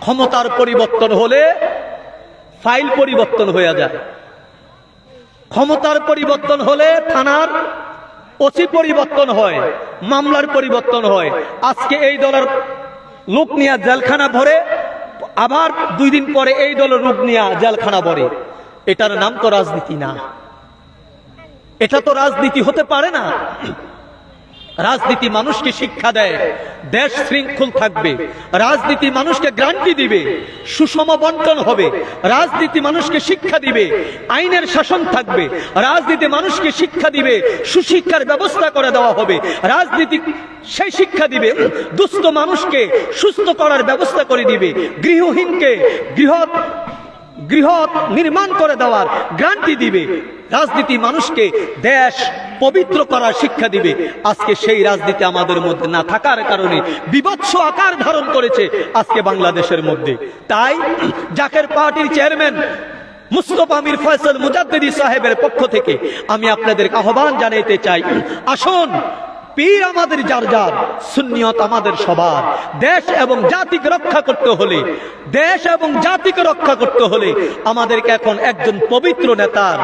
ক্ষমতার পরিবর্তন হলে ফাইল পরিবর্তন হয়ে যায়। ক্ষমতার পরিবর্তন হলে থানার ওসি পরিবর্তন হয়, মামলার পরিবর্তন হয়। আজকে এই দলের লোক নিয়ে জেলখানা ভরে, আবার দুই দিন পরে এই দলের লোক নিয়ে জেলখানা ভরে। এটার নাম তো রাজনীতি না। এটা তো রাজনীতি হতে পারে না। রাজনীতি মানুষকে শিক্ষা দেয়, দেশ শৃঙ্খল থাকবে, রাজনীতি মানুষকে গ্রান্টি দিবে, সুষম বন্টন হবে, রাজনীতি মানুষকে শিক্ষা দিবে, আইনের শাসন থাকবে, রাজনীতি মানুষকে শিক্ষা দিবে, সুশিক্ষার ব্যবস্থা করে দেওয়া হবে, রাজনীতি সেই শিক্ষা দিবে, দুস্থ মানুষকে সুস্থ করার ব্যবস্থা করে দিবে, গৃহহীনকে গৃহ গৃহ নির্মাণ করে দেওয়ার গ্রান্টি দিবে। রাজনীতি মানুষকে দেশ পবিত্র করার শিক্ষা দিবে। আজকে সেই রাজনীতি আমাদের মধ্যে না থাকার কারণে বিভৎস আকার ধারণ করেছে আজকে বাংলাদেশের মধ্যে। তাই জাকের পার্টির চেয়ারম্যান মুস্তফা আমির ফয়সল মুজাদ্দিদি সাহেবের পক্ষ থেকে আমি আপনাদের আহ্বান জানাইতে চাই, আসুন পীর আমাদের যার যার, সুন্নিয়ত আমাদের সবার। দেশ এবং জাতিকে রক্ষা করতে হলে, দেশ এবং জাতিকে রক্ষা করতে হলে আমাদেরকে এখন একজন পবিত্র নেতার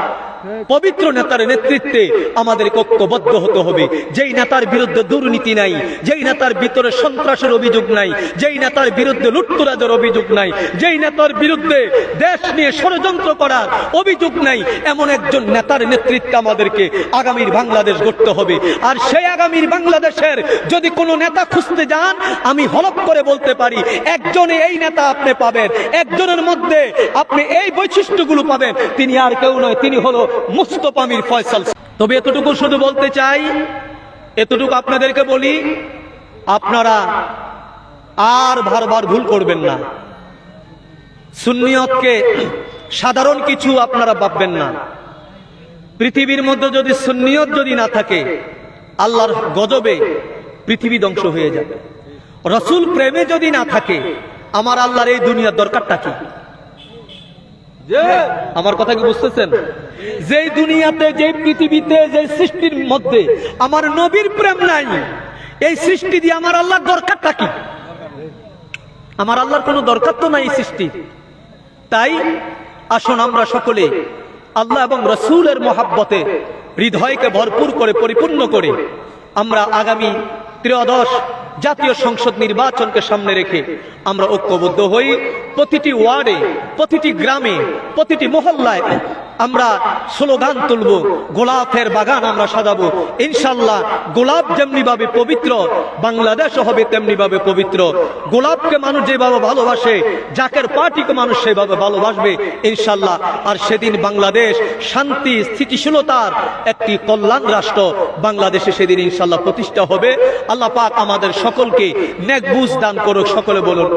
পবিত্র নেতার নেতৃত্বে আমাদের ঐক্যবদ্ধ হতে হবে। যেই নেতার বিরুদ্ধে দুর্নীতি নাই, যেই নেতার ভিতরে সন্ত্রাসের অভিযোগ নাই, যেই নেতার বিরুদ্ধে লুটতরাজের অভিযোগ নাই, যেই নেতার বিরুদ্ধে দেশ নিয়ে ষড়যন্ত্র করার অভিযোগ নাই, এমন একজন নেতার নেতৃত্বে আমাদেরকে আগামীর বাংলাদেশ গড়তে হবে। আর সেই আগামীর বাংলাদেশের যদি কোনো নেতা খুঁজতে যান, আমি হলপ করে বলতে পারি, একজনে এই নেতা আপনি পাবেন, একজনের মধ্যে আপনি এই বৈশিষ্ট্যগুলো পাবেন, তিনি আর কেউ নয়, তিনি হলো মুস্তফা আমির ফয়সাল। তবে এতটুকু শুধু বলতে চাই, এতটুকু আপনাদেরকে বলি, আপনারা আর বারবার ভুল করবেন না। সুন্নিয়তকে সাধারণ কিছু আপনারা ভাববেন না। পৃথিবীর মধ্যে যদি সুন্নিয়ত যদি না থাকে, আল্লাহর গজবে পৃথিবী ধ্বংস হয়ে যাবে। রসুল প্রেমে যদি না থাকে, আমার আল্লাহর এই দুনিয়ার দরকারটা কি? আমার কথা কি বুঝতেছেন? যে দুনিয়াতে যে পৃথিবীতে যে সৃষ্টির মধ্যে আমার নবীর প্রেম নাই, এই সৃষ্টি দিয়ে আমার আল্লাহর দরকারটা কি? আমার আল্লাহর কোনো দরকার তো নাই সৃষ্টি তাই আসুন আমরা সকলে আল্লাহ এবং রসুলের মহাব্বতে হৃদয়কে ভরপুর করে, পরিপূর্ণ করে আমরা আগামী ত্রয়োদশ জাতীয় সংসদ নির্বাচনকে সামনে রেখে আমরা ঐক্যবদ্ধ হই। প্রতিটি ওয়ার্ডে, প্রতিটি গ্রামে, প্রতিটি মহল্লায় আমরা স্লোগান তুলব, গোলাপের বাগান আমরা সাজাবো। ইনশাল্লাহ গোলাপ যেমনি ভাবে পবিত্র বাংলাদেশ হবে তেমনি ভাবে পবিত্র। গোলাপকে মানুষ যেভাবে ভালোবাসে, জাকের পার্টিকে মানুষ সেভাবে ভালোবাসবে ইনশাল্লাহ আর সেদিন বাংলাদেশ শান্তি, স্থিতিশীলতার একটি কল্যাণ রাষ্ট্র বাংলাদেশে সেদিন ইনশাল্লাহ প্রতিষ্ঠা হবে। আল্লাহ পাক আমাদের সকলকে নেক বুঝ দান করুক, সকলে বলুন।